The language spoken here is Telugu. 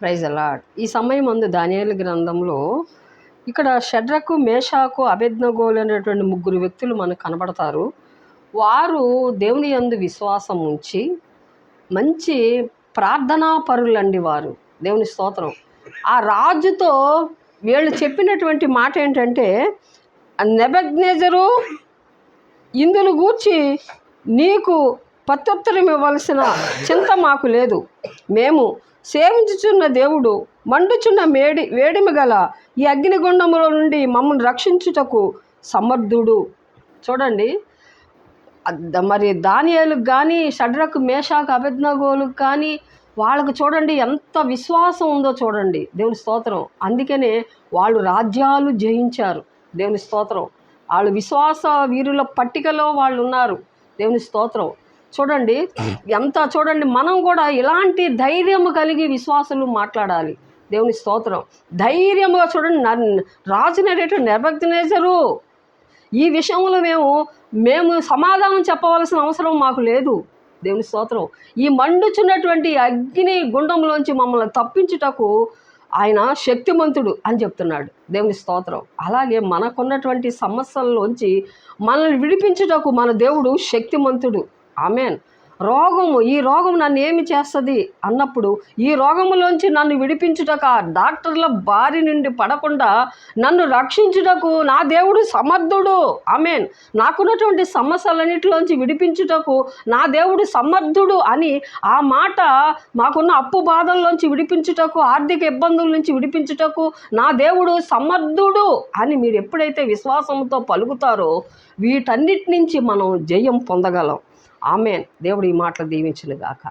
ప్రైజ్ అలాడ్ ఈ సమయం అందు దానియేలు గ్రంథంలో ఇక్కడ షడ్రకు మేషాకు అభిజ్ఞగోలు అనేటువంటి ముగ్గురు వ్యక్తులు మనకు కనబడతారు. వారు దేవుని యందు విశ్వాసం ఉంచి మంచి ప్రార్థనా పరులండి వారు. దేవుని స్తోత్రం. ఆ రాజుతో వీళ్ళు చెప్పినటువంటి మాట ఏంటంటే నెబజ్ఞజరు ఇందును గూర్చి నీకు ప్రత్యుత్తరం ఇవ్వవలసిన చింత మాకు లేదు. మేము సేవించుచున్న దేవుడు మండుచున్న మేడి వేడిమి గల ఈ అగ్నిగుండముల నుండి మమ్మల్ని రక్షించుటకు సమర్థుడు. చూడండి. మరి దానియాలకు కానీ షడ్రకు మేషాకు అభిజ్ఞగోలకు కానీ వాళ్ళకు చూడండి ఎంత విశ్వాసం ఉందో చూడండి. దేవుని స్తోత్రం. అందుకనే వాళ్ళు రాజ్యాలు జయించారు. దేవుని స్తోత్రం. వాళ్ళు విశ్వాస వీరుల పట్టికలో వాళ్ళు ఉన్నారు దేవుని స్తోత్రం. చూడండి ఎంత చూడండి మనం కూడా ఇలాంటి ధైర్యం కలిగి విశ్వాసులు మాట్లాడాలి. దేవుని స్తోత్రం. ధైర్యంగా చూడండి రాజునేటటువంటి నెబగ్నేజరు ఈ విషయంలో మేము మేము సమాధానం చెప్పవలసిన అవసరం మాకు లేదు. దేవుని స్తోత్రం. ఈ మండుచున్నటువంటి అగ్ని గుండంలోంచి మమ్మల్ని తప్పించుటకు ఆయన శక్తిమంతుడు అని చెప్తున్నాడు దేవుని స్తోత్రం. అలాగే మనకున్నటువంటి సమస్యల్లోంచి మనల్ని విడిపించుటకు మన దేవుడు శక్తిమంతుడు. ఆమెన్. రోగము ఈ రోగం నన్ను ఏమి చేస్తుంది? అన్నప్పుడు ఈ రోగములోంచి నన్ను విడిపించుటక డాక్టర్ల బారి నుండి పడకుండా నన్ను రక్షించుటకు నా దేవుడు సమర్థుడు. ఆమెన్. నాకున్నటువంటి సమస్యలన్నిటిలోంచి విడిపించుటకు నా దేవుడు సమర్థుడు అని ఆ మాట మాకున్న అప్పు బాధల్లోంచి విడిపించుటకు ఆర్థిక ఇబ్బందుల నుంచి విడిపించుటకు నా దేవుడు సమర్థుడు అని మీరు ఎప్పుడైతే విశ్వాసంతో పలుకుతారో వీటన్నిటి నుంచి మనం జయం పొందగలం. ఆమెన్. దేవుడు ఈ మాటలు దీవించిన గాక